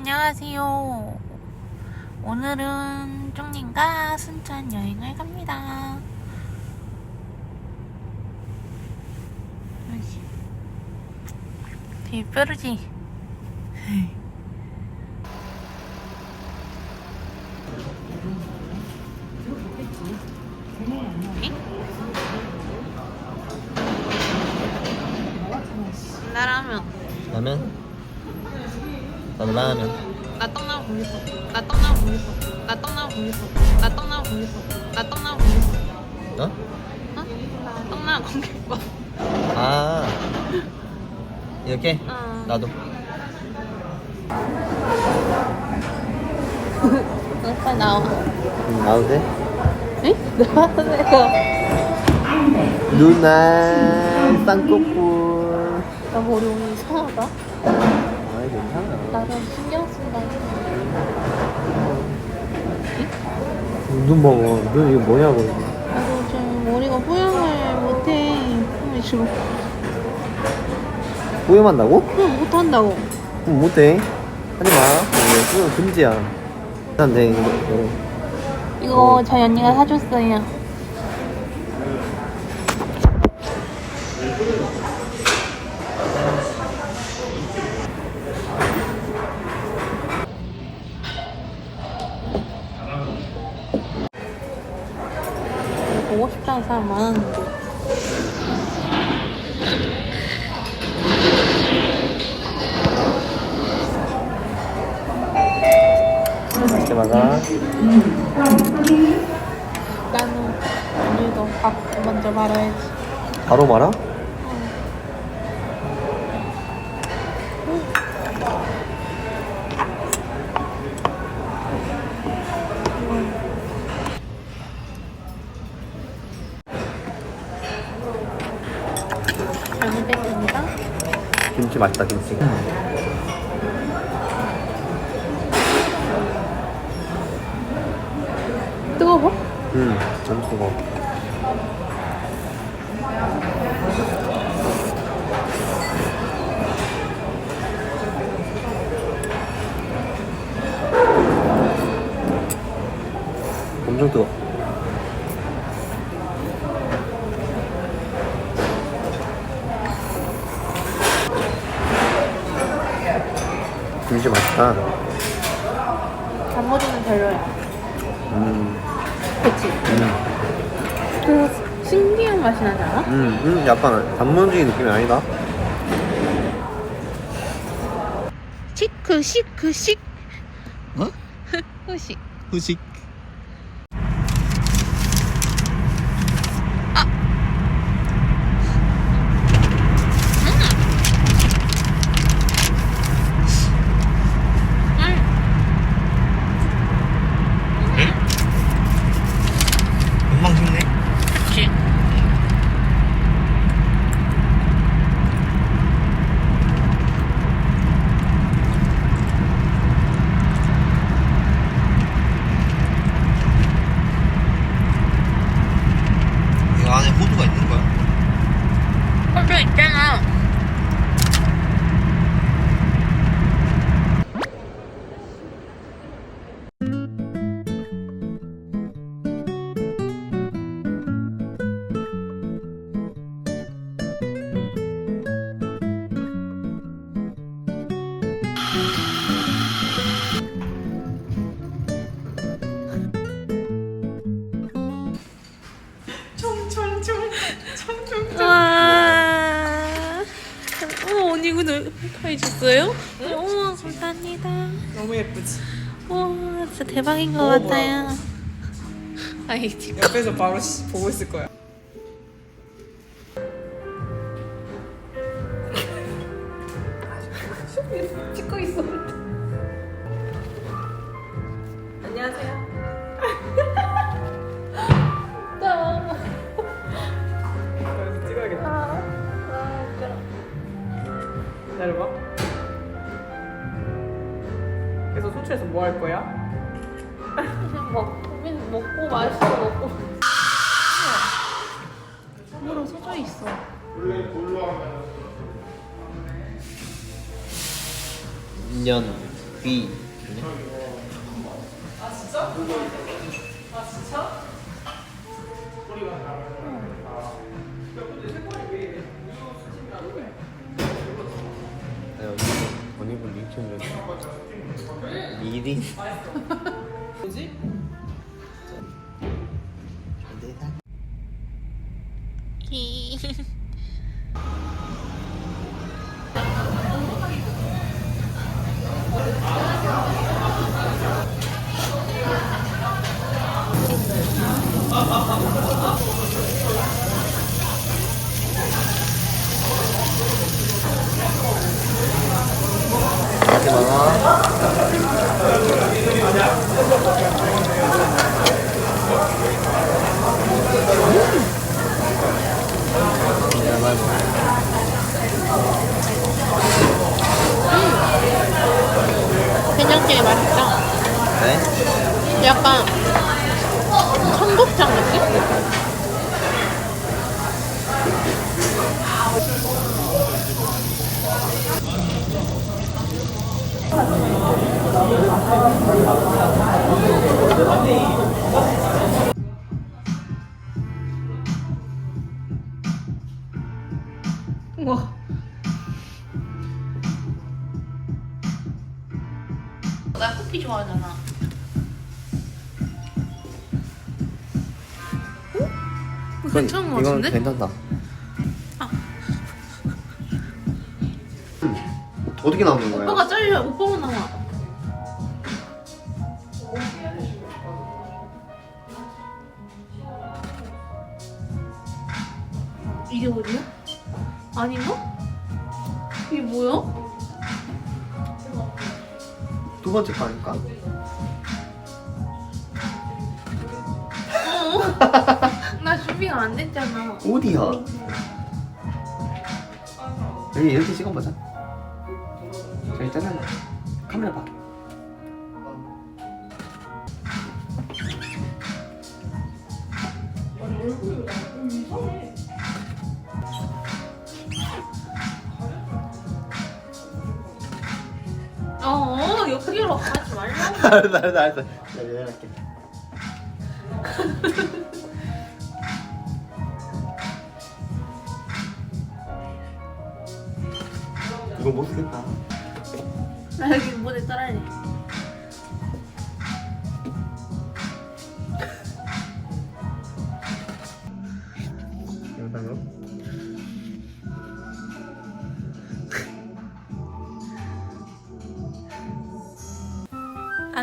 안녕하세요. 오늘은 쪽님과 순천 여행을 갑니다. 되게 뾰루지. 나라면 라면? 나도 라면 나 떡나무 보고 싶어. 나 떡나무 보고 싶어. 나 떡나무 보고 싶어. 나 떡나무 보고 싶어. 나 떡나무 보고 싶어. 어? 어? 나 떡나무 싶어. 아 이렇게? 어. 나도 오빠 나와. 응, 나도 돼? 응? 나와세요. 누나 쌍꺼풀 나 머리 오늘 이상하다. 나름 신경 쓴다. 눈 먹어 눈 이거 뭐냐고 이거 나도 좀 머리가 뽀얀을 못해. 뽀얀이 싫어. 뿌염한다고? 그냥 못한다고. 그럼 못해 하지마 뿌염 금지야 안돼 이거 이거. 이거 저희 언니가 사줬어요. 보고 싶다는 사람 많았는데. 맛있게 먹어 나는 오늘도 밥 먼저 말아야지. 바로 말아? 김치 맛있다 김치. 뜨거워? 응 너무 뜨거워. 엄청 뜨거 김치 맛있다 단무지는 별로야. 음, 그치? 음, 그 신기한 맛이 나지 않아? 음, 음 약간 단무지 느낌이 아니다 시크 시크 식 어? 후식 후식 이거 해줬어요? 어머 감사합니다. 너무 예쁘지? 와 진짜 대박인 것 같아요. 아이 지금 옆에서 바로 시- 보고 있을 거야. 뭐 할 거야? 먹 먹고 맛있어 먹고. 뭐로 서져 있어. 년 B. 언니분 리액션 좀. 미 하지 마. 된장찌개 맛있다. 네? 약간 청국장 느낌? 우와. 나 커피 좋아하잖아. 어? 괜찮은 것 이건 같은데? 괜찮다. 어떻게 나오는 거야? 오빠가 잘려. 오빠가 나와. 이게 어디야? 아닌가? 이게 뭐야? 두 번째 거 아닐까? 어? 나 준비가 안 됐잖아. 어디야? 여기 이렇게 찍어보자. 자, 일단은 카메라 봐. 어, 여기로 가지 말라고. 알았어, 알았어, 알았어. 자, 내려갈게. 이거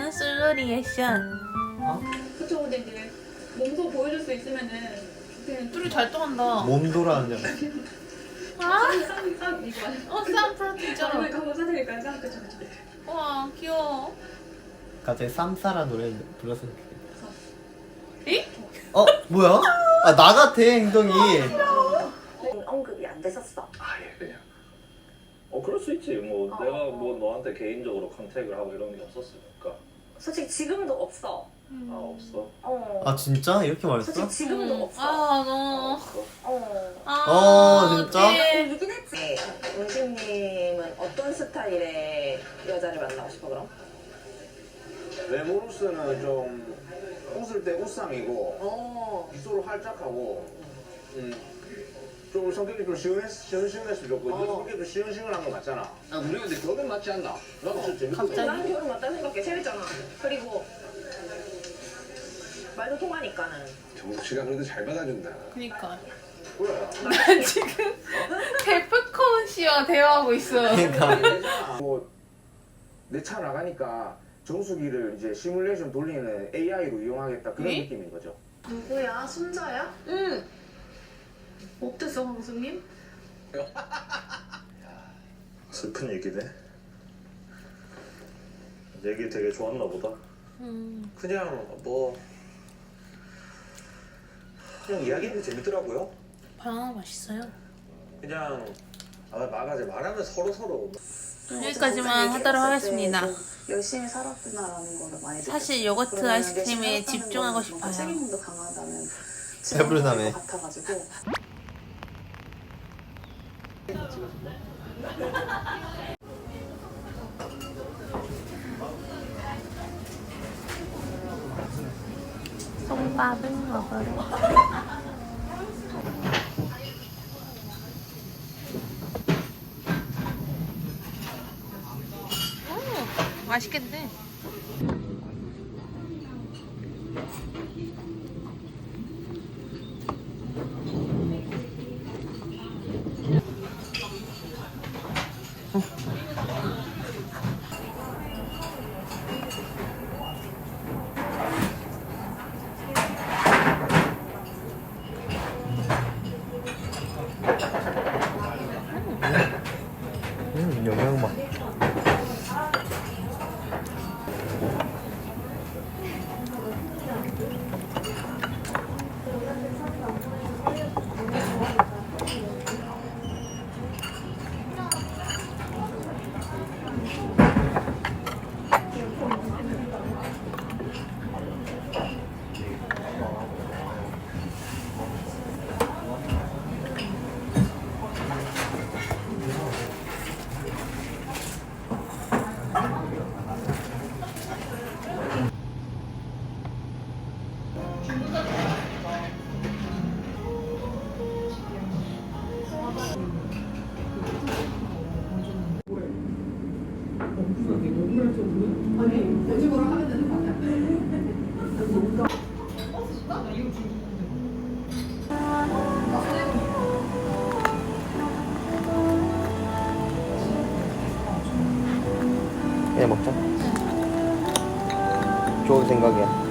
아는 솔로 리액션. 그쵸 근데 이제 몸소 보여줄 수 있으면은 그냥 둘이 잘 통한다. 몸 돌아가는 줄 아, 쌈 쌈 이거 아니야? 어, 쌈 프로 진짜. 한번 한번 사드릴까요? 쌈 그쵸 그쵸 와, 귀여워. 갑자기 쌈싸라 노래 불렀으면 좋겠다. 에? 어? 뭐야? 아, 나 같아, 행동이. 언급이 안 됐었어. 아예 그냥 어 그럴 수 있지 뭐 내가 뭐 너한테 개인적으로 컨택을 하고 이런 게 없었으니까 솔직히 지금도 없어. 아 없어 어. 아, 진짜? 이렇게 말했어? 솔직히 지금도 없어. 아, 아, 너. 없어 어. 아, 어, 진짜? 어떡해. 이긴 했지. 은심님은 어떤 스타일의 여자를 만나고 싶어 그럼? 레모루스는 좀 웃을 때 웃상이고 어. 입술로 활짝하고 음, 좀 성격이 좀 시원했, 시원시원했으면 좋고 네 어. 성격이 좀 시원시원한 거 맞잖아 아 우리 근데 결혼 맞지 않나? 나도 진짜 재밌어 갑자기? 나는 결혼 맞다 생각해. 그리고 말도 통하니까는. 정국 씨가 그래도 잘 받아준다 그니까. 그래 난 지금 데프콘 씨와 대화하고 있어. 그러니까. 뭐내 차 나가니까 정수기를 이제 시뮬레이션 돌리는 AI로 이용하겠다 그런 네? 느낌인 거죠 누구야? 순자야? 응. 어땠어, 황수님? 슬픈 얘기네 얘기 되게 좋았나 보다 음. 그냥 뭐 그냥 이야기하는 게 재밌더라고요. 바나나 맛있어요. 그냥 아, 말하지 말하면 서로 서로 여기까지만 하도록 하겠습니다. 열심히 살았구나라는 거를 많이 사실. 요거트 그러면 아이스크림에 열심히 살았다는 집중하고 뭔가 싶어요. 책임감도 강하다는 배부르다며. 것 같아가지고 밥을 먹으러. 오, 맛있겠네. 그냥 먹자. 좋은 생각이야.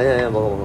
아니야, 아니야, 먹어, 먹어.